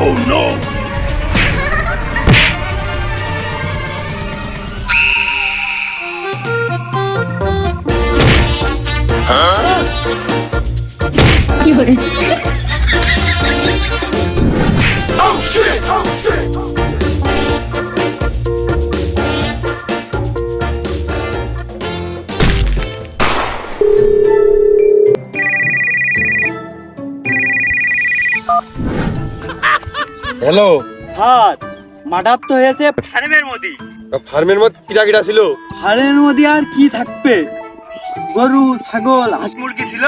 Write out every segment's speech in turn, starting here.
Oh no! Huh? Hello? Sir murder তো হয়েছে ফার্মের মধ্যে। ফার্মের মধ্যে কিরা কিরা ছিল? ফার্মের মধ্যে আর কি থাকবে? গরু ছাগল হাঁস মুরগি ছিল?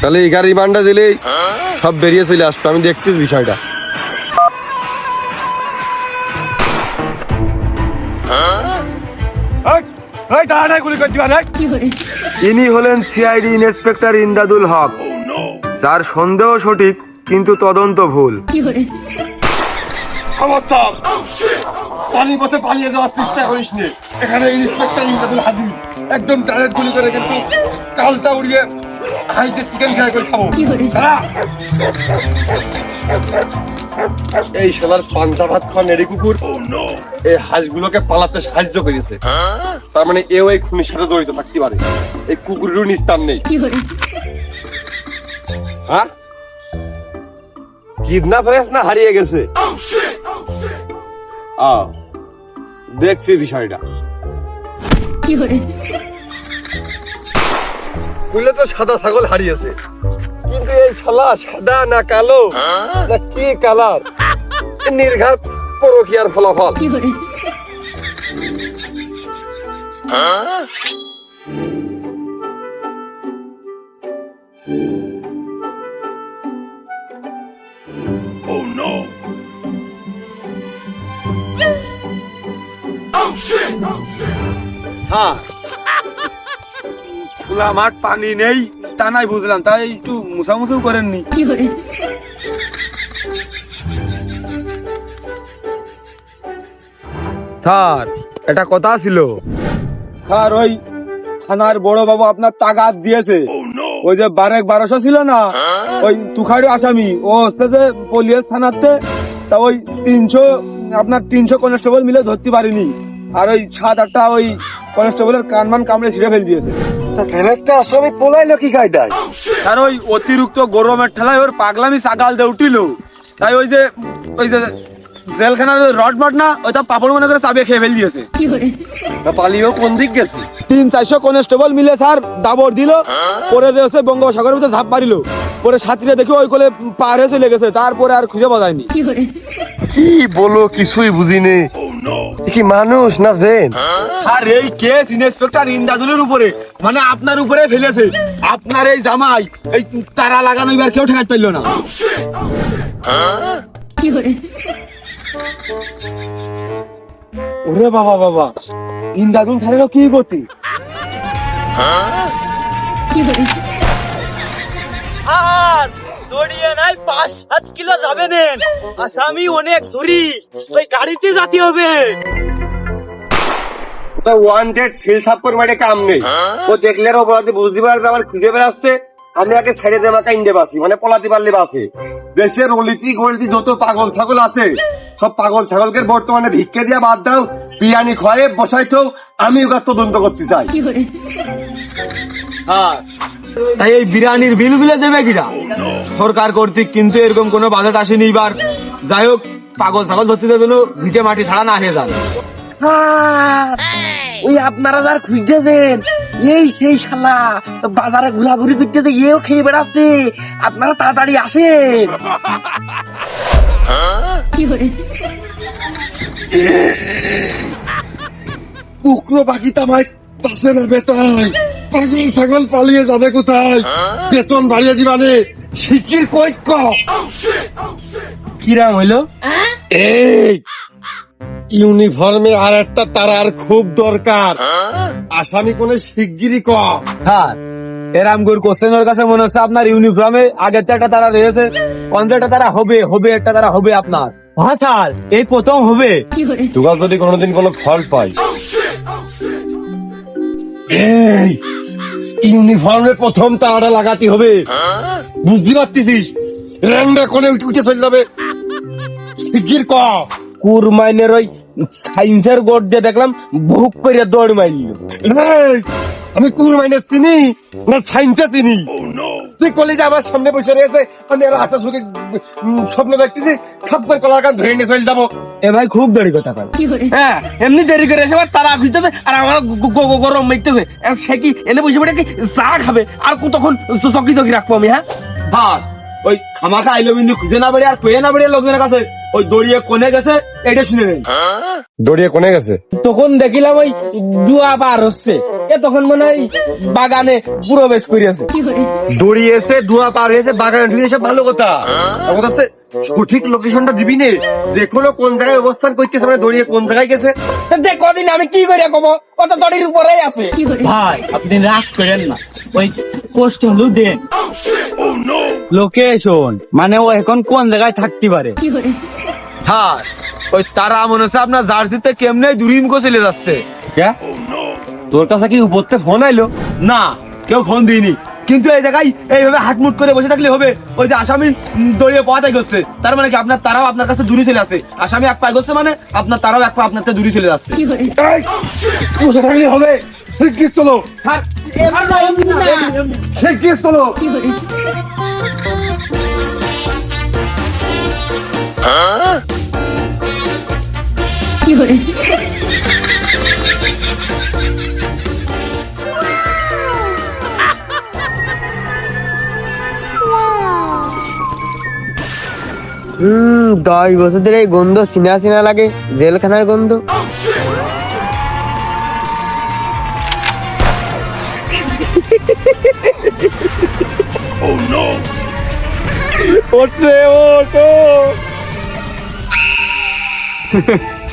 তাহলে এই গাড়ি বান্ডা দিলেই সব বেরিয়ে চলে আসবে। আমি দেখতেছি বিষয়টা। ইনি হলেন সিআইডি ইন্সপেক্টর ইন্দাদুল হক। যার সন্দেহ সঠিক কিন্তু তদন্ত ভুল। পথে পালিয়ে যাওয়ার চেষ্টা করিস নে এখানে ইন্সপেক্টর ইমদাদুল হাজির একদম ডাইরেক্ট গুলি করে কিন্তু কালটা উড়িয়ে হাইতে চিকেন ফ্রাই করে খাব। এই শালার পান্তা ভাত খাওয়া নেড়ি কুকুর এই হাঁসগুলোকে পালাতে সাহায্য করেছে। তার মানে এও এই খুনির সাথে জড়িত থাকতে পারে। এই কুকুরেরও নিস্তার নেই। হ্যাঁ কিডন্যাপ হয়েছে না হারিয়ে গেছে। আহ, দেখছি বিষয়টা। খুলে তো সাদা ছাগল হারিয়েছে। কিন্তু এই শালা সাদা না কালো না কি কালার? নির্ঘাত পরকিয়ার ফলাফল। হ্যাঁ। খোলা মাঠ পানি নেই তা নাই বুঝলাম তাই একটু মুসামুসু করেননি। স্যার এটা কথা ছিল। স্যার ওই থানার বড় বাবু আপনার তাগাদ দিয়েছে। ওই যে বারেক বারোশো ছিল না ওই তুখাড়ি আসামি ও হচ্ছে যে পলিয়াস থানাতে তা ওই তিনশো আপনার তিনশো কনস্টেবল মিলে ধরতে পারিনি। আর ওই সাত আটটা ওই কনস্টেবলের কানমান কামড়ে ছিঁড়ে ফেল দিয়েছে। আসামি পোলাইলো কি কায়দায়? আর ওই অতিরিক্ত গরমের ঠেলায় ওর পাগলামি সাগাল দিয়ে উঠিল। তাই ওই যে ওই যে জেলখানার রড মট না ওইটা পাপড় মনে করে চাবিয়ে খেয়ে ফেল দিয়েছে। পালিয়েও কোন দিক গেছে? তিন চারশো কনস্টেবল মিলে স্যার দাবর দিল পরে যে হচ্ছে বঙ্গোপসাগরের ভিতরে ঝাঁপ মারিল। পরে সাথীরা দেখি ওই কোলে পার হয়ে চলে গেছে তারপরে আর খুঁজে পাওয়া যায়নি। কি বলো কিছুই বুঝিনি। কি মানুষ না ভেন? আর এই কেস ইন্সপেক্টর ইন্দাদুলের উপরে মানে আপনার উপরে ফেলেছে। আপনার এই জামাই এই তারা লাগানো এবার কেউ ঠেকাতে পারল না। ওরে বাবা বাবা। ইন্দাদুল স্যারেরও কি গতি? আর দড়িয়ে নাই পাঁচ সাত কিলো যাবে দেন আসামি অনেক ধরি ওই গাড়িতে যাতে হবে। ওয়ান্টেড ফিল থাপ্পর মারে কাম নেই। ও দেখলে বুঝতে পারবে আমার খুঁজে বেড়াচ্ছে আমি আগে ছেড়ে দে মাকা ইন্ডে বাসি মানে পলাতে পারলে বাসে। দেশের অলিতি গলিতি যত পাগল ছাগল আছে সব পাগল ছাগলকে বর্তমানে ভিক্ষে দিয়া বাদ দাও বিরিয়ানি খয়ে বসাইতো আমি ওটা তদন্ত করতে চাই। হ্যাঁ তাই এই বিরিয়ানির বিল বিলে দেবে কিনা সরকার কর্তৃক কিন্তু এরকম কোনো বাজেট আসেনি এবার। যাই হোক পাগল ছাগল ধরতে জন্য ভিটে মাটি ছাড়া না হয়ে যান ওই আপনারা যার খুঁজতেছেন এই সেই শালা বাজারে ঘোরাঘুরি করতেছে এও খেয়ে বেড়াচ্ছে। আপনারা তাড়াতাড়ি আসেন। কুকুরো পাখি তামাই পাশে না বেতাই পাগল ছাগল পালিয়ে যাবে কোথায়? বেতন বাড়িয়ে দিবানে শিকির কই ক? কিরাম হইল? এই। ইউনিফর্মে আর একটা তারার খুব দরকার। আসামি কোনে শিগগিরই ক। হ্যাঁ এরাম গুর কোশ্চেনের কাছে মনে হচ্ছে আপনার ইউনিফর্মে আগের তো একটা তারা রয়েছে পঞ্চাশটা তারা হবে হবে একটা তারা হবে আপনার। হ্যাঁ স্যার এই প্রথম হবে। তোরা যদি কোনোদিন কোনো ফল পাই এই ইউনিফর্মে প্রথম তারাটা লাগাতে হবে। বুঝতে পারতেছিস? র্যান্ডা কোনে উঠে উঠে চলে যাবে। শিগগির ক। কুরমাইনের ওই সাইন্সের গোট দিয়ে দেখলাম ভুক করে দৌড় মারল আমি কোন মাইনে চিনি না সাইন্সে চিনি? তুই কলি যে আমার সামনে বসে রয়েছে আমি আর আশা সুখে স্বপ্ন দেখতেছি কলার কান ধরে নিয়ে চলে যাব। এ ভাই খুব দেরি কথা কয়। হ্যাঁ এমনি দেরি করে এসে তারা খুঁজতেছে আর আমার গ- গ- গ- গরম মেঘতেছে সে কি এনে বসে পড়ে কি চা খাবে? আর কতক্ষণ চ- চকি চকি রাখব আমি হ্যাঁ? ভাত ওই খামাখা আইলো বিন্দু খুঁজে না বেড়ে আর পেয়ে না বেড়ে লোকজনের কাছে। ওই দড়িয়ে কোনে গেছে এটা শুনে নেই। দড়িয়ে কোনে গেছে? তখন দেখিলাম ওই জুয়া পার হচ্ছে। এ তখন মনে হয় বাগানে প্রবেশ করিয়াছে। দড়িয়েছে দুয়া পার হয়েছে বাগানে ঢুকেছে ভালো কথা। আমার কাছে সঠিক লোকেশনটা দিবি নে। দেখল কোন জায়গায় অবস্থান করতেছে মানে দড়িয়ে কোন জায়গায় গেছে। দেখ কদিন আমি কি করে কব? কত দড়ির উপরেই আছে। ভাই আপনি রাগ করেন না। ওই পোস্ট হলো দেন লোকেশন মানে ও এখন কোন জায়গায় থাকতে পারে? হ্যাঁ ওই তারা মনে হচ্ছে আপনার জার্সিতে কেমনে দুরিম কো চলে যাচ্ছে। কে? তোর কাছে কি উপরতে ফোন আইলো? না কেউ ফোন দিইনি। কিন্তু এই জায়গায় এইভাবে হাটমুট করে বসে থাকলে হবে। ওই যে আসামি দড়িয়ে পাওয়াটাই করছে। তার মানে কি আপনার তারাও আপনার কাছে দূরে চলে আসে আসামি এক পায়ে করছে মানে আপনার তারাও এক পা আপনার থেকে দূরে চলে যাচ্ছে। বসে থাকলে হবে। চলো? এমনি। শিগগির চলো হুম দশ বছর ধরে এই গন্ধ চিনা চিনা লাগে জেলখানার গন্ধ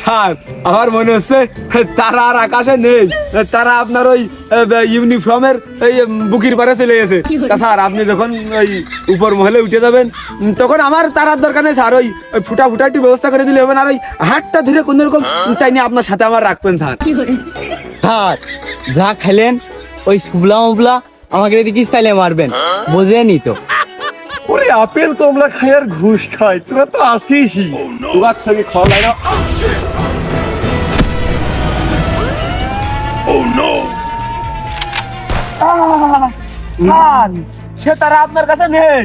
স্যার আমার মনে হচ্ছে তারা আর আকাশে নেই। তারা আপনার ওই ইউনিফর্মের এই বুকির পারে চলে গেছে। তা স্যার আপনি যখন ওই উপর মহলে উঠে যাবেন তখন আমার তারার দরকার নেই স্যার। ওই ওই ফুটা ফুটা একটু ব্যবস্থা করে দিলে হবে না আর ওই হাতটা ধরে কোন রকম তাই নিয়ে আপনার সাথে আমার রাখবেন স্যার। স্যার যা খেলেন ওই সুবলা মুবলা আমাকে এদিকে চাইলে মারবেন বোঝেনি তো। ওরে আপেল তোমরা খাই আর ঘুষ খাই তোরা তো আসিসই। তোমার সঙ্গে খাওয়া লাগে সে তারা আপনার কাছে নেই।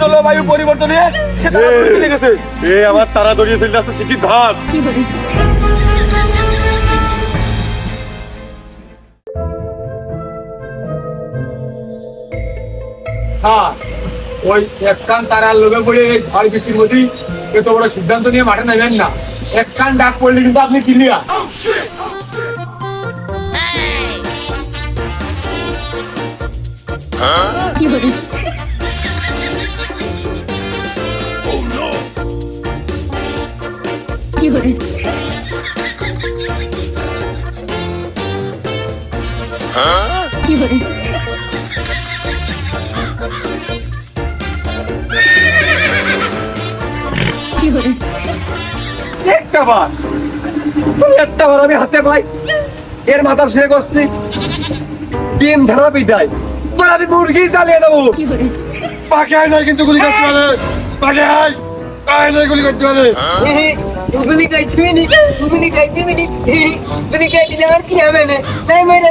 জলবায়ু পরিবর্তনে সে তারা চলে গেছে। এ আমার তারা দড়িয়ে চলে যাচ্ছে শিগগির ধাপ হ্যাঁ ওই এক কান তারার লোকে পড়ে এই ঝড় বৃষ্টির মধ্যেই এত বড় সিদ্ধান্ত নিয়ে মাঠে নেবেন না। এক কান ডাক পড়লে কিন্তু আপনি ক্লিয়ার একটা বার। তো একটা বার আমি হাতে পাই। এর মাথা শুয়ে করছি ডিম ধরা পিটাই তোর আমি মুরগি চালিয়ে দেবো। পাকে আয় নয় কিন্তু গুলি করতে পারে। পাকে আয়। আয় নয় গুলি করতে পারে। গুলি খাইতে মিনি গুলি খাইতে মিনি গুলি খাইতে আমার কি হবে না? তাই মেরে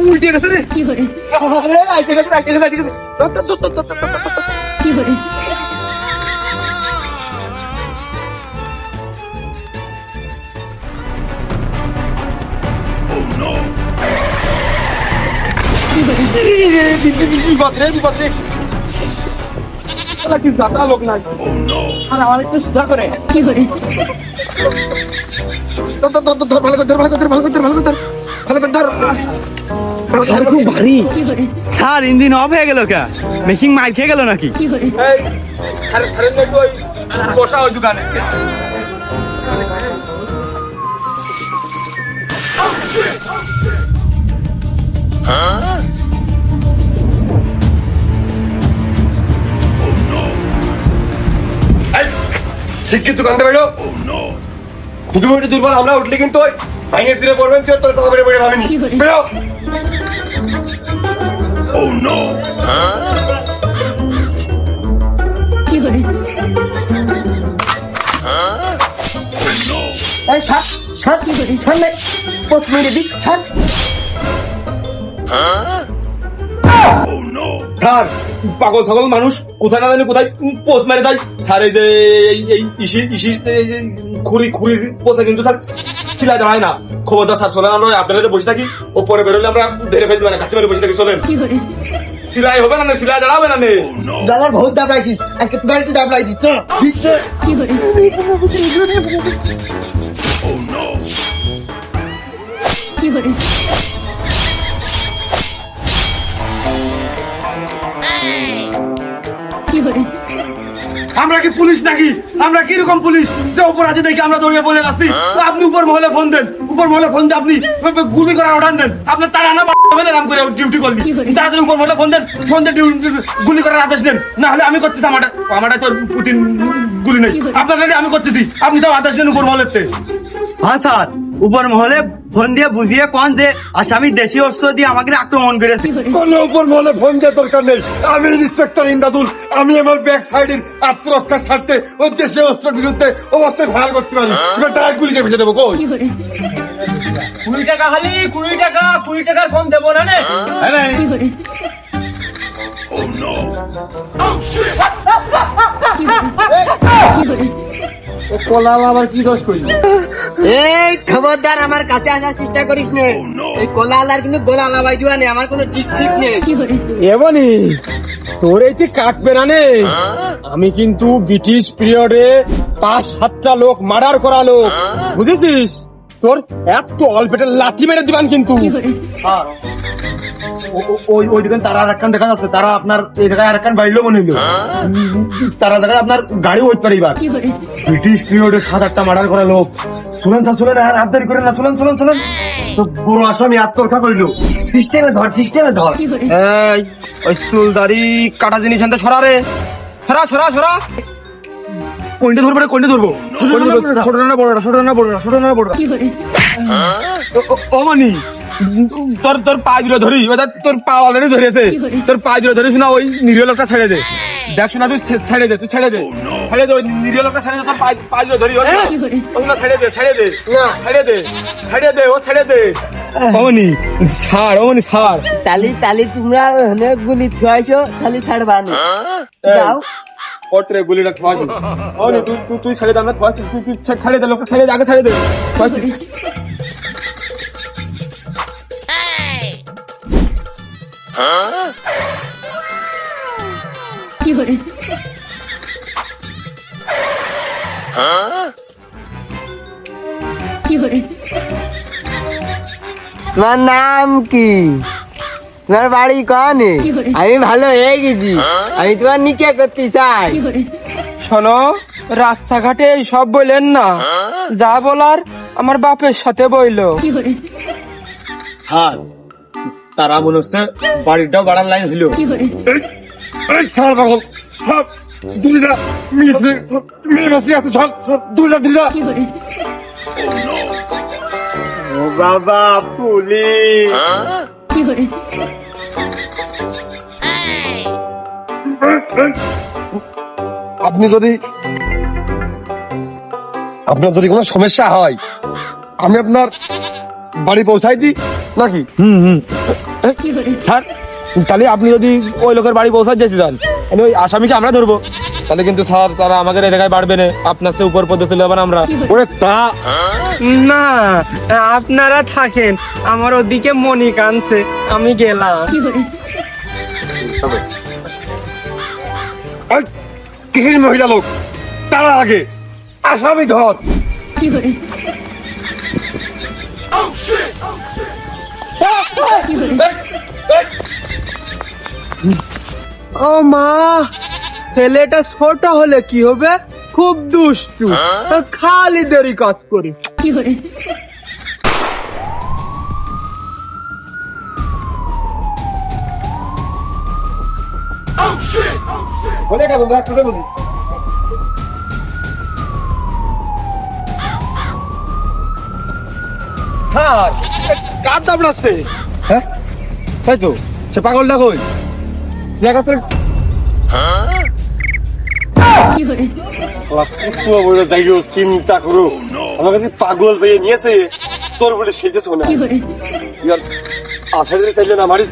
উল্টে গেছে রে আরে, আইতে গেছে আইতে গেছে আইতে গেছে ধর, ধর। বিপদ রে বিপদ রে কি জাতা লোক নাই আর আমার একটু করে কি করে ধর ধর ধর ধর ভালো করে ধর ভালো করে ধর ভালো করে ধর ভালো করে ধর ভালো করে ধর। খুব ভারী। স্যার ইঞ্জিন অফ হয়ে গেল কে? মেশিন মার খেয়ে গেল নাকি? একটু ওই শিক্ষিত দোকান থেকে বেরো খুঁটি মুটি দুর্বল আমরা উঠলে কিন্তু ওই ভাঙে ফিরে পড়বেন কেউ তোর কথা বেড়ে বেড়ে ভাবেনি। কি করে? বেরো! কি করে? এই ছাড় ছাড় কি করে? ছাড় নাই পোস্ট মেরে দিক ছাড়। স্যার পাগল ছাগল মানুষ কোথায় না জানি কোথায় পোস্ট মেরে দেয়। স্যার এই যে এই ইসি ইসি খুরি খুরি পোস্টে কিন্তু স্যার ছিলা দাঁড়ায় না। খবরদার স্যার চলে না নয় আপনারা তো বসে থাকি। ওপরে বেরোলে আমরা ধরে ফেলব না কাছে বসে থাকি চলেন। সিলাই হবে না নে, সিলাই দাঁড়াবে না নে। ডলার বহুত দাবলাইছিস আজকে তুই গাড়িতে দাবলাইছিস চল। দিচ্ছে। কি করে? কি করে? আমরা কি পুলিশ নাকি? আমরা কি রকম পুলিশ? যে অপরাধী দেখে আমরা দৌড়িয়ে বলে আসছি আপনি উপর মহলে ফোন দেন। উপর মহলে ফোন দিয়ে আপনি গুলি করার অর্ডার দেন আপনার তারা না নাম করে ডিউটি করলি? তাড়াতাড়ি উপর মহলে ফোন দেন। ফোন দিয়ে গুলি করার আদেশ দেন না হলে আমি করতেছি আমারটা। আমারটা তো পুতিন গুলি নেই। আপনার আমি করতেছি। আপনি তো আদেশ দেন উপর মহলের তে হ্যাঁ স্যার। উপর মহলে ফোন দিয়ে বুঝিয়ে কোন যে আসামি দেশি অস্ত্র দিয়ে আমাকে আক্রমণ করেছে। কি করে উপর মহলে ফোন দেওয়ার দরকার নেই। আমি ইন্সপেক্টর ইন্দাদুল আমি আমার ব্যাক সাইডের আত্মরক্ষার স্বার্থে ওই দেশে অস্ত্রের বিরুদ্ধে অবশ্যই ভাড় করতে পারি। এবার ডাইরেক্ট গুলিকে ভেজে দেবো কই? কুড়ি টাকা খালি কুড়ি টাকা কুড়ি টাকার ফোন দেবো না রে। কি এই খবরদার আমার কাছে আসার চেষ্টা করিস নে। এই কোলা আলার কিন্তু গোলা আলাবাই দিবা নেই আমার কোনো ঠিক ঠিক নেই। এমনি তোর এই কাটবে না নে আমি কিন্তু ব্রিটিশ পিরিয়ডে পাঁচ সাতটা লোক মার্ডার করা লোক বুঝেছিস? তোর এত অল্পেটে লাঠি মেরে দিবান কিন্তু। ওই ওই দিকে তারা আরেকখান দেখা যাচ্ছে তারা আপনার এই জায়গায় আরেকখান বাড়িলো মনে হইল। তারা আপনার গাড়ি ওইট পারে এবার। ব্রিটিশ পিরিয়ডে সাত আটটা মার্ডার করা লোক। শুনেন স্যার শুনেন আর করেন না শুনেন শুনেন শুনেন। তো বড় আসামি আত্মরক্ষা করিল। সিস্টেমে ধর সিস্টেমে ধর। এই ওই চুল দাড়ি কাটা জিনিস আনতে সরা রে। সরা সরা সরা। কোনটা ধরবো না কোনটা ধরবো? ছোট না বড় ছোট না বড় ছোট না বড় ও মানি অমানি তোর তোর পা দিলে ধরি তোর পা অলরেডি ধরেছে? তোর পা দিলে ধরিস না ওই নিরীহ লোকটা ছেড়ে দে। দেখ না তুই ছেড়ে দে তুই ছেড়ে দে। ছেড়ে দে নিরীহ লোকটা ছেড়ে দে তোর পা- পা দিলে ধরি? ওগুলো ছেড়ে দে ছেড়ে দে। না। ছেড়ে দে ছেড়ে দে ও ছেড়ে দে। অমনি ছাড় অমনি ছাড়। তালি তালি তোমরা ওখানে গুলি থুয়াইছো তালি ছাড়বা না। যাও। ওটরে গুলিটা খাওয়া অমনি তুই তুই তুই ছেড়ে দে আমরা খাওয়া তুই তুই ছেড়ে দে লোকটা ছেড়ে দে আগে ছেড়ে দে। খাওয়াচ্ছি। কি করে। কি করে? তোমার নাম কি? তোমার বাড়ি কনে? কি করে? আমি ভালো হয়ে গেছি। আমি তোমার নিকে করতে চাই। শোনো রাস্তাঘাটে এই সব বললেন না। যা বলার আমার বাপের সাথে বইলো। তারা মনে হচ্ছে বাড়িটাও বাড়ার লাইন হইল। কি করে এই ছাড় পাগল সব দুইটা মেয়ে মেয়ে মাসি আছে সব সব দুইটা দুইটা। ও বাবা পুলিশ। কি করে? আপনি যদি আপনার যদি কোনো সমস্যা হয় আমি আপনার বাড়ি পৌঁছাই দিই নাকি? কি করে? স্যার তাহলে আপনি যদি ওই লোকের বাড়ি পৌঁছাতে যাচ্ছি চান তাহলে ওই আসামিকে আমরা ধরবো। তাহলে কিন্তু স্যার তারা আমাদের এই জায়গায় বাড়বে না। আপনার সে উপর পদে চলে যাবেন আমরা। ওরে তা? না আপনারা থাকেন। আমার ওদিকে মনি কানছে আমি গেলাম। কি কিসের মহিলা লোক? তারা আগে। আসামি ধর। কি করে ও মা ছেলেটা ছোট হলে কি হবে? খুব দুষ্টু। খালি দেরি কাজ করিস। কি করে স্যার কার দাবড়াচ্ছে? হ্যাঁ? তাই তো সে পাগলটা কই? জায়গা করে কি করে বলে যাইও চিন্তা করো। আমার কাছে পাগল পেয়ে নিয়েছে। তোর বলে সেজেছ না কি করে ইয়ার আষাঢ়ের চাইলে না মারিস।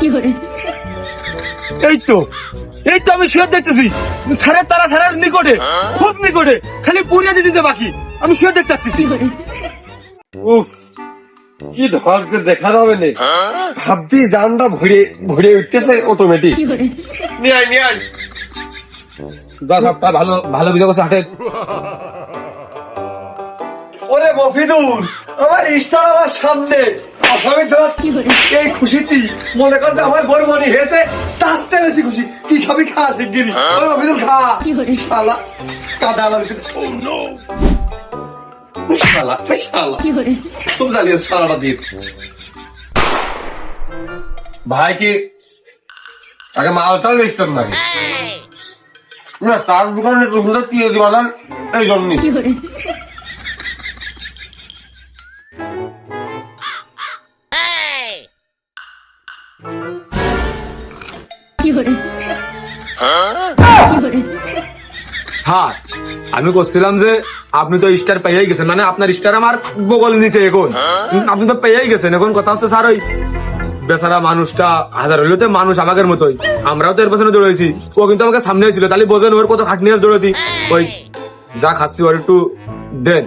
কি করে এই তো। এই তো আমি শুয়ে দেখতেছি। স্যারের তারা স্যারের নিকটে খুব নিকটে খালি পুরিয়া দিতে বাকি। আমি শুয়ে দেখতে পাচ্ছি উফ কি ধৈর্য দেখা যাবে না। ভাবছি জানটা ভরে ভরে উঠতেছে অটোমেটিক নিয়ে আয় নিয়ে আয়। দশ সপ্তাহ ভালো ভালো বিজয় করছে হাটে। ওরে মফিদুল আমার ইস্টার আমার সামনে। আসামি ধর। এই খুশিতে মনে করতে আমার বড় মনে হেতে তাতে বেশি খুশি। কি খাবি খা শিগগিরি ওরে মফিদুল খা। শালা কাদা আমার ও নো শালা শালা। কি করে? খুব জ্বালিয়ে সারাটা দিন ভাই কি আগে মালটাও বেচতাম নাকি? না তার দোকানে তো সুন্দর পিএজি বানান এই জন্যই হ্যাঁ আমি করছিলাম যে আপনি তো স্টার পেয়েই গেছেন মানে আপনার স্টার আমার বগল নিচে এখন। আপনি তো পেয়েই গেছেন এখন কথা হচ্ছে স্যার ওই বেচারা মানুষটা হাজার হইলেও তো মানুষ আমাদের মতোই। আমরাও তো এর পেছনে দৌড়াইছি ও কিন্তু আমাকে সামনে ছিল তাহলে বোঝেন ওর কত খাটনি আছে দৌড়াতি ওই যা খাচ্ছি ওর একটু দেন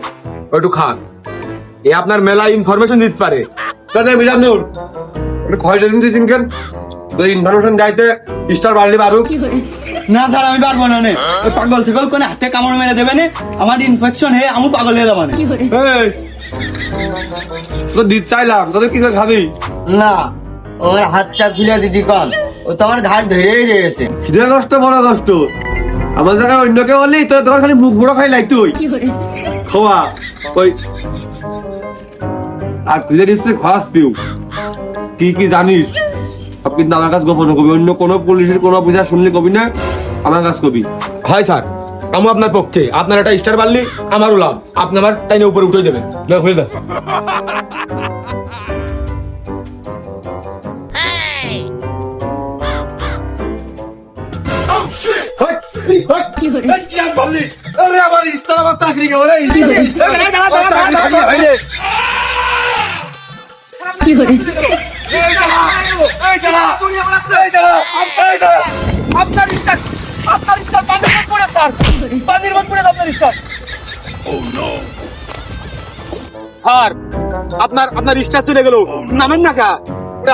ও একটু খান। এ আপনার মেলা ইনফরমেশন দিতে পারে। বিজানুর দিন তুই তিনকেন তো ইনফরমেশন গাইতে স্টার বাড়লি পারু না স্যার আমি পারব না নে। ওই পাগল থেকে কোন হাতে কামড় মেরে দেবে নে। আমার ইনফেকশন হয়ে আমি পাগল হয়ে তো দিতে চাইলাম তোদের কি করে খাবি? না ওর হাতটা খুলে দিদি কল ও তো আমার ঘাট ধরেই রয়েছে। খিদে কষ্ট বড় কষ্ট। আমার জায়গায় অন্য কেউ বললি তোর তোমার খালি মুখ বুড়ো খাই লাই তুই। খাওয়া ওই। আর খুঁজে দিচ্ছে খাস তুই। কি কি জানিস? কিন্তু আমার কাছে গোপন কবি অন্য কোনো পুলিশের কোনো অফিসার শুনলে কবি না? আমার কাছে কবি। হয় স্যার আমি আপনার পক্ষে। আপনার একটা স্টার বাড়লি আমারও লাভ। আপনি আমার টাইনে উপরে উঠে দেবেন। হয়ে দেখ। কি করে আমার স্টার আপনার আপনার পড়ে স্যার পড়ে আপনার আপনার আপনার চলে গেল। নামেন না কা।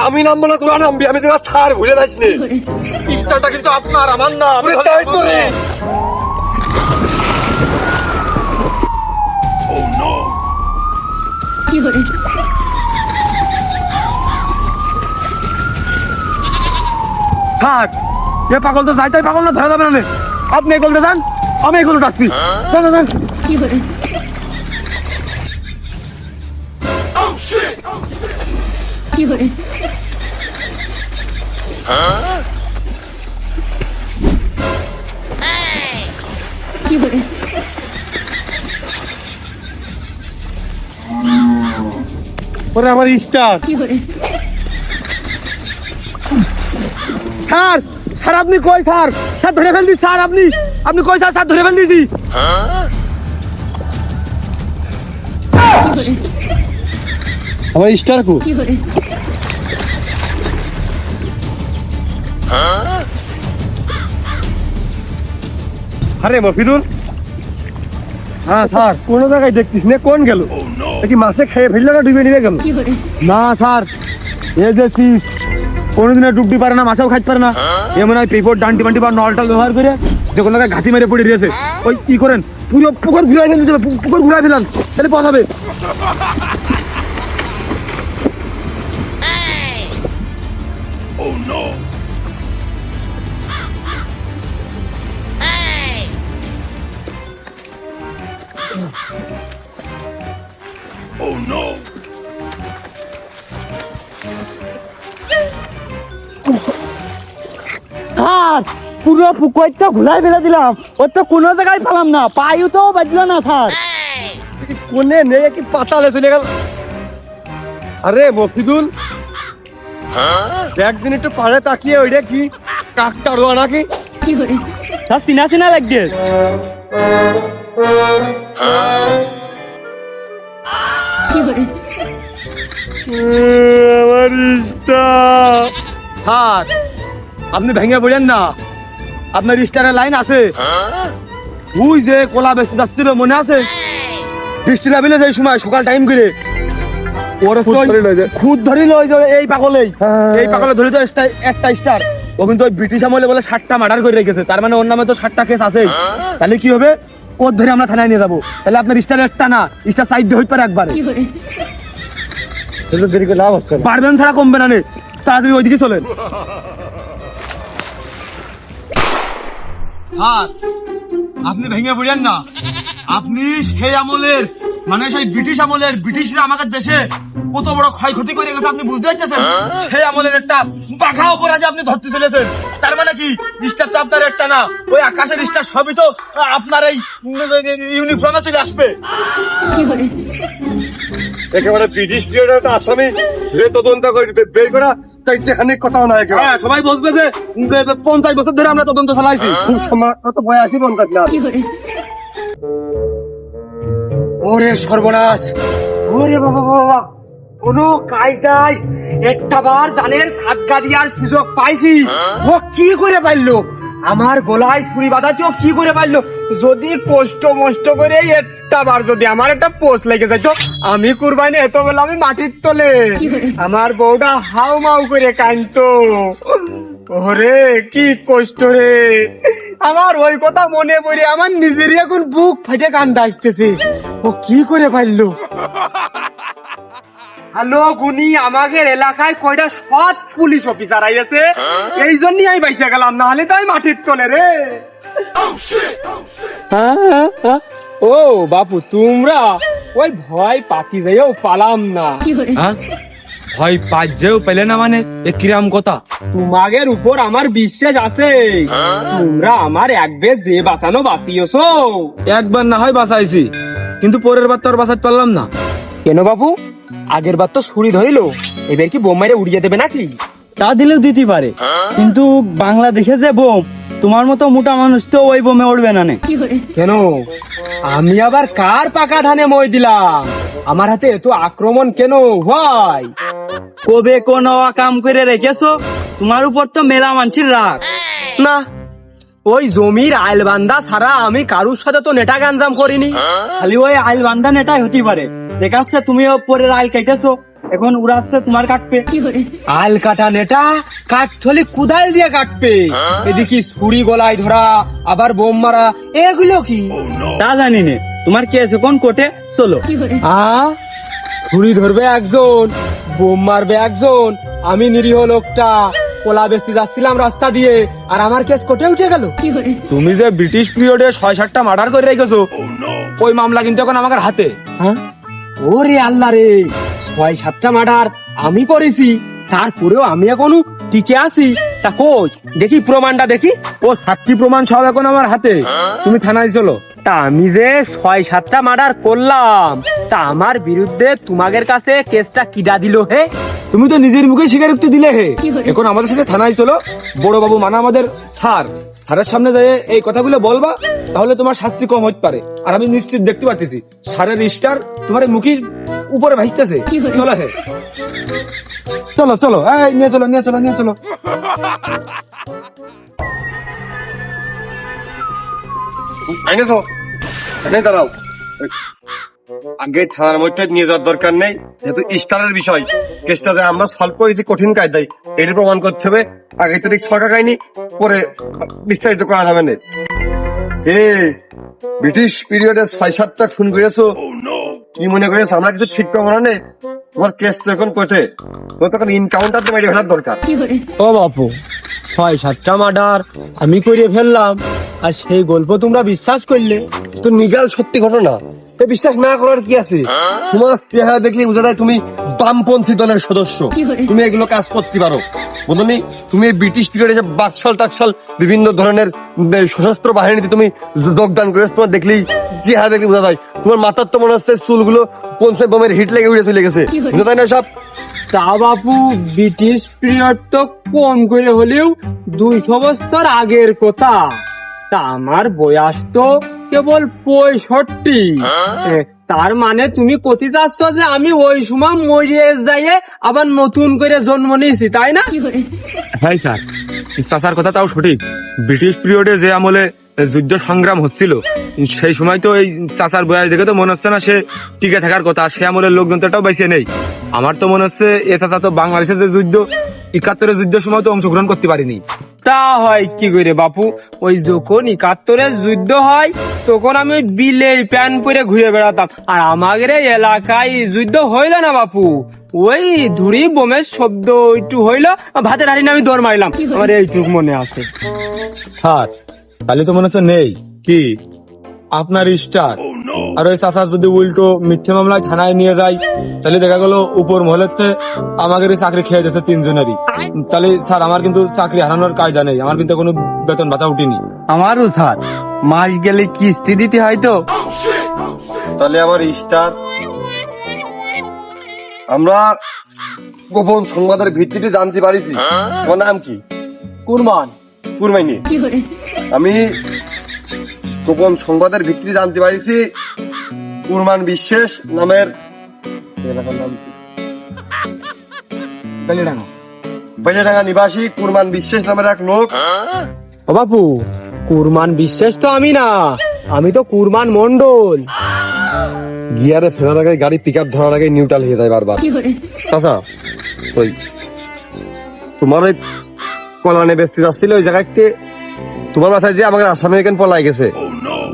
আমি নামবো না তোরা নামবি আমি তোরা ছাড় ভুলে যাস নে। কিন্তু আপনার আমার না ওরে তাই তো রে কি করে থাক। এ পাগল তো যাইতে পাগল না ধরা যাবে না। আপনি এগোলতে যান আমি এগোলতে যাচ্ছি যান, যান, যান। কি করে? কি করে? কি করে? ওরে আমার স্টার। কি করে? স্যার স্যার আপনি কই স্যার? স্যার ধরে ফেলছি স্যার আপনি আপনি কই স্যার? স্যার ধরে ফেল দিছি আমার স্টার কো আরে মফিদুল। হ্যাঁ স্যার। কোনো জায়গায় দেখতিস না কোন গেল? কি মাছে খেয়ে ফেলল না ডুবে নিয়ে গেল? না স্যার। এ যে সিস কোনোদিনে ডুবতে পারে না মাছাও খাইতে পারে না। এমন মনে হয় পেপর ডান্টি বান্টি বা নলটা ব্যবহার করে যে কোনো জায়গায় ঘাতি মেরে পড়ে দিয়েছে। ওই কি করেন? পুরো পুকুর ঘুরাই ফেলতে পুকুর ঘুরাই ফেলান তাহলে পথ হবে। পুরো পুকুরটা ঘুলাই ফেলে দিলাম। ও তো কোনো জায়গায় পেলাম না। পায়ু তো বাজলো না স্যার। কোনে নেই কি পাতালে চলে গেল। আরে মফিদুল। একদিন একটু পাড়ে তাকিয়ে ওইটা কি কাকটা নাকি? কি চিনা চিনা লাগছে। আমার স্যার আপনি ভেঙে পড়েন না। আপনার স্টারের লাইন আছে। ওই যে কোলা বেশি যাচ্ছিল মনে আছে? বৃষ্টি লাভিলে যে সময় সকাল টাইম করে খুদ ধরে লই যে। এই পাগলেই। হ্যাঁ। এই পাগলে ধরে তো একটা- স্টার ও কিন্তু ওই ব্রিটিশ আমলে বলে ষাটটা মার্ডার করে রেখেছে। তার মানে ওর নামে তো ষাটটা কেস আছে। তাহলে কি হবে? ওর ধরে আমরা থানায় নিয়ে যাব। তাহলে আপনার স্টার একটা না স্টার সাইড হইতে পারে একবারে। পারবেন ছাড়া কমবে না নে। তাড়াতাড়ি ওইদিকে চলেন। আপনি ভেঙে পড়েন না। আপনি সেই আমলের মানে সেই ব্রিটিশ আমলের, ব্রিটিশরা আমাদের দেশে কত বড় ক্ষয়ক্ষতি করে গেছে, আপনি বুঝতে পারছেন সেই আমলের একটা পাখা অপরাধে আপনি ধরতে চলেছেন। তার মানে কি? স্টার তো আপনার একটা না, ওই আকাশের স্টার সবই তো আপনার এই ইউনিফর্মে চলে আসবে। একেবারে ব্রিটিশ পিরিয়ডের একটা আসামি রে তদন্ত করে বের করা কথাও হ্যাঁ সবাই বলবে যে পঞ্চাশ বছর ধরে আমরা তদন্ত চালাইছি। খুব সময় কত বয়াসী পঞ্চাশ না ওরে সর্বনাশ। ওরে বাবা বাবা কোনো কায়দায় একটা বার জানের সাতগা দিয়ার সুযোগ পাইছি। ও কি করে পাইলো? আমার গলায় ছুরি বাঁধাচ্ছে ও কি করে পারল যদি কষ্ট মষ্ট করে একটা বার যদি আমার একটা পোস্ট লেগে যাইত আমি কুরবানি এত বেলা আমি মাটির তলে। আমার বউটা হাউ মাউ করে কানতো ওরে কি কষ্ট রে। আমার ওই কথা মনে পড়ে আমার নিজেরই এখন বুক ফেটে কান্দা আসতেছে। ও কি করে পারল হ্যালো গুনি আমাদের এলাকায় কয়টা সৎ পুলিশ অফিসার আইছে? এই জন্যই আমি বাইসে গেলাম না হলে তো আমি মাটির তলে রে। হ্যাঁ, হ্যাঁ, হ্যাঁ। ও বাপু তোমরা? ওই ভয় পাতি যাইও পালাম না। হ্যাঁ? ভয় পাজ্যেও পেলে না মানে? এ কিরাম কথা? তোমাদের উপর আমার বিশ্বাস আছে। তোমরা আমার এক বেশ যে বাঁচানো বাঁচিয়েছো একবার না হয় বাঁচাইছি কিন্তু পরের বার তো আর বাঁচাতে পারলাম না। কেন বাবু আগের বার তো ছুরি ধরিল এবার কি বোম মাইরে উড়িয়ে দেবে নাকি? তা দিলেও দিতে পারে কিন্তু বাংলাদেশে যে বোম তোমার মতো মোটা মানুষ তো ওই বোমে উঠবে না কেন? আমি আবার কার পাকা ধানে মই দিলাম? আমার হাতে এত আক্রমণ কেন ভাই কবে কোন কাম করে রেখেছো? তোমার উপর তো মেলা মানছির রাগ। না ওই জমির আইলবান্দা ছাড়া আমি কারুর সাথে তো নেটা গাঞ্জাম করিনি। খালি ওই আইল বান্ধান এটাই হতে পারে। দেখাচ্ছে তুমি পরের আইল কেটেছো এখন উড়াচ্ছে তোমার কাটবে আল কাটা নেটা কাঠথলি কুদাল দিয়ে কাটবে। এদিকে ছুরি গলায় ধরা আবার বোম মারা এগুলো কি? তা জানি নে তোমার কি আছে কোন কোটে চলো। আ? ছুরি ধরবে একজন বোম মারবে একজন আমি নিরীহ লোকটা। কোলা বেশি যাচ্ছিলাম রাস্তা দিয়ে আর আমার কেস কোটে উঠে গেল। তুমি যে ব্রিটিশ পিরিয়ডে ছয় সাতটা মার্ডার করে রেখেছো ওই মামলা কিন্তু এখন আমার হাতে। হ্যাঁ? ওরে আল্লাহ রে ছয় সাতটা মার্ডার আমি করেছি তারপরেও আমি এখনও টিকে আছি। তা কোচ দেখি প্রমাণটা দেখি। ও সাক্ষী প্রমাণ সব এখন আমার হাতে। তুমি থানায় চলো। তা আমি যে ছয় সাতটা মার্ডার করলাম তা আমার বিরুদ্ধে তোমাদের কাছে কেসটা কিডা দিল হে? তুমি তো নিজের মুখে স্বীকারোক্তি দিলে হে। এখন আমাদের সাথে থানায় চলো। বড় বাবু মানে আমাদের স্যার। স্যারের সামনে যেয়ে এই কথাগুলো বলবা তাহলে তোমার শাস্তি কম হতে পারে। আর আমি নিশ্চিত দেখতে পাচ্ছি স্যারের স্টার তোমার মুখের উপরে ভাসতেছে। চলো হে। চলো চলো। এই নিয়ে চলো নিয়ে চলো নিয়ে চলো। তো আগে থানার মধ্যে নিয়ে যাওয়ার দরকার নেই, যেহেতু বিষয়। কেসটা যে আমরা সলভ কঠিন প্রমাণ করতে হবে। আগে তো খাইনি পরে বিস্তারিত করা যাবে না। এ, ব্রিটিশ পিরিয়ডে ছয় সাতটা খুন করেছ। কি মনে করেছ আমরা কিছু ঠিক তোমার কেস তো এখন কোর্টে। তোমার তখন ইনকাউন্টার তো মেরে ফেলার দরকার। ও বাপু, ছয় সাতটা মার্ডার আমি করে ফেললাম। আর সেই গল্প তোমরা বিশ্বাস করলে। তো নিগাল সত্যি ঘটনা? এ বিশ্বাস না করার কি আছে? তোমার চেহারা দেখলে বোঝা যায় তুমি বামপন্থী দলের সদস্য। তুমি এগুলো কাজ করতে পারো। বুঝলি তুমি এই ব্রিটিশ পিরিয়ডে যে বাকশাল টাকশাল বিভিন্ন ধরনের সশস্ত্র বাহিনীতে তুমি যোগদান করে তোমার দেখলেই চেহারা দেখলে বোঝা যায়। তোমার মাথার তো মনে হচ্ছে চুলগুলো কোন সে বোমের হিট লেগে উড়ে চলে গেছে? বোঝা যায় না সব? তা বাপু ব্রিটিশ পিরিয়ড তো কম করে হলেও দুই বছর আগের কথা। তা আমার বয়স তো কেবল পঁয়ষট্টি। তার মানে তুমি কতি চাচ্ছ যে আমি ওই সময় মরিয়ে যাইয়ে আবার নতুন করে জন্ম নিয়েছি তাই না? হ্যাঁ স্যার। কথা তাও সঠিক। ব্রিটিশ পিরিয়ডে যে আমলে যুদ্ধ সংগ্রাম হচ্ছিল। সেই সময় তো এই চাচার বয়স দেখে তো মনে হচ্ছে না সে টিকে থাকার কথা সে আমলের লোকজন তো বেঁচে নেই। আমার তো মনে হচ্ছে এ চাচা তো বাংলাদেশের যে যুদ্ধ একাত্তরের যুদ্ধের সময় তো অংশগ্রহণ করতে পারিনি। তা হয় কি করে বাপু ওই যখন একাত্তরের যুদ্ধ হয় তখন আমি বিলে প্যান পরে ঘুরে বেড়াতাম। আর আমাদের এলাকায় যুদ্ধ হইল না বাপু। ওই ধুরি বোমের শব্দ একটু হইল ভাতের হাড়ি আমি দৌড় মারিলাম? আমার এইটুক মনে আছে। স্যার তাহলে তো মনে হচ্ছে নেই। কি? আপনার স্টার। আর ওই চাচার যদি উল্টো মিথ্যে মামলায় থানায় নিয়ে যায় তাহলে দেখা গেল উপর মহলেতে আমাদের চাকরি খেয়ে যাচ্ছে তিনজনেরই। তাহলে স্যার আমার কিন্তু চাকরি হারানোর কায়দা নেই। আমার কিন্তু কোনো বেতন বাঁচা উঠিনি। আমারও স্যার। মাস গেলে কিস্তি দিতে হয় তো। তাহলে আমার স্টার। আমরা গোপন সংবাদের ভিত্তিতে জানতে পারিছি। তোমার নাম কি? কুরমান কুরমাইনি আমি গোপন সংবাদের ভিত্তিতে জানতে পারিছি কুরমান বিশ্বাস নামের এলাকার নাম? বেলেডাঙ্গা। নিবাসী কুরমান বিশ্বাস নামের এক লোক। ও বাপু কুরমান বিশ্বাস তো আমি না আমি তো কুরমান মন্ডল গিয়ারে ফেরার আগে গাড়ি পিক আপ ধরার আগে নিউট্রাল হয়ে যায় বারবার। কি চাচা ওই তোমার ওই কলানে ব্যস্তি যাচ্ছিল ওই জায়গাতে তোমার মাথায় যে আমাকে আসামি এখানে পলাই গেছে?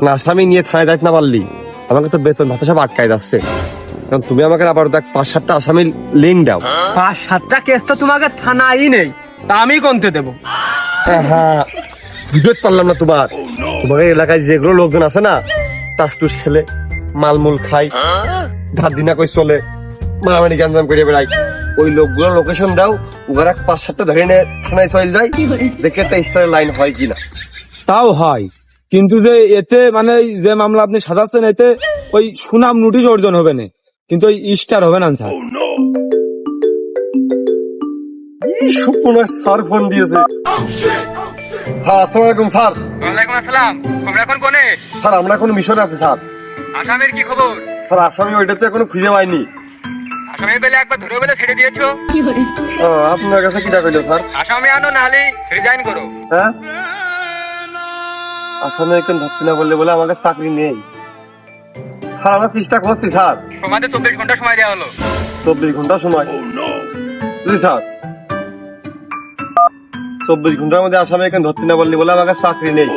না আসামি নিয়ে থানায় যাইতে না পারলি? আমাকে তো বেতন ভাতা সব আটকায় যাচ্ছে। কারণ তুমি আমাকে আবার দেখ পাঁচ সাতটা আসামি লিঙ্ক দাও। পাঁচ সাতটা কেস তো তোমাকে থানায় নেই তা আমি কোনতে দেবো? হ্যাঁ বুঝতে পারলাম না তোমার। তোমার এলাকায় যেগুলো লোকজন আছে না টাসটুস খেলে মালমূল খাই ধার দিনা কই চলে মারামারি গ্যাঞ্জাম করে বেড়াই ওই লোকগুলো লোকেশন দাও ওরা পাঁচ সাতটা ধরে নিয়ে থানায় চলে যায় দেখে একটা স্টারের লাইন হয় কিনা। তাও হয়। কিন্তু যে এতে মানে যে মামলা আপনি সাজাচ্ছেন এতে ওই সুনাম নোটিশ অর্জন হবে না। কিন্তু ওই স্টার হবে না স্যার। ফোন দিয়েছে? স্যার আসসালামু আলাইকুম স্যার। ওয়ালাইকুম আসসালাম। তোমরা এখন কোনে? স্যার আমরা এখন মিশনে আছি স্যার। আসামের কি খবর? স্যার আসামি ওইটাতে এখনও খুঁজে পাইনি। আসামি পেলে একবার ধরে পেলে ছেড়ে দিয়েছ? ও, আপনার কাছে কি স্যার? আসামি আনো নাহলে রিজাইন করো। হ্যাঁ? আসামি এখন ধরতে না বললে বলে আমাকে চাকরি নেই। স্যার আমরা চেষ্টা করছি স্যার। তোমাদের চব্বিশ ঘণ্টা সময় দেওয়া হলো। চব্বিশ ঘণ্টা সময়। জি স্যার। চব্বিশ ঘণ্টার মধ্যে আসামি এখন ধরতে না বললে বলে আমাকে চাকরি নেই।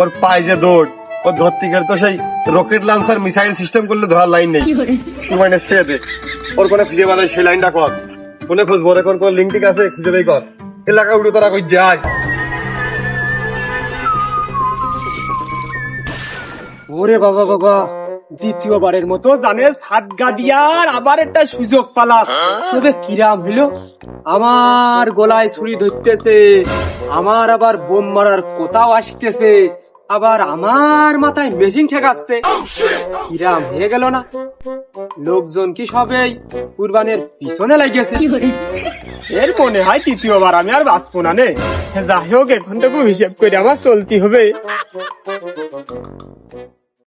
ওর পায়ে যে দৌড় ওর ধরতে গেলে তো সেই রকেট লঞ্চার মিসাইল সিস্টেম করলে ধরার লাইন নেই। ছেড়ে দে। ওর কোনো ফিরে বাজায় সেই লাইনটা কর। কোনে খোঁজ বড় কোন লিঙ্ক ঠিক আছে খুঁজে বের কর। এলাকা উঠে তারা কই যায়? ওরে বাবা বাবা। দ্বিতীয়বারের মতো জানে সাত গাদিয়ার আবার একটা সুযোগ পালাম। তবে কিরাম হইল আমার গলায় ছুরি ধরতেছে, আমার আবার বোম মারার কোথাও আসতেছে, আবার আমার মাথায় মেশিন ঠেকাচ্ছে। কিরাম হয়ে গেল না। লোকজন কি সবেই কুরবানের পিছনে hore এর মনে হয় তৃতীয়বার আমি আর বাঁচবো না নে। যাই হোক এখন থেকে হিসেব করে আমার চলতে হবে।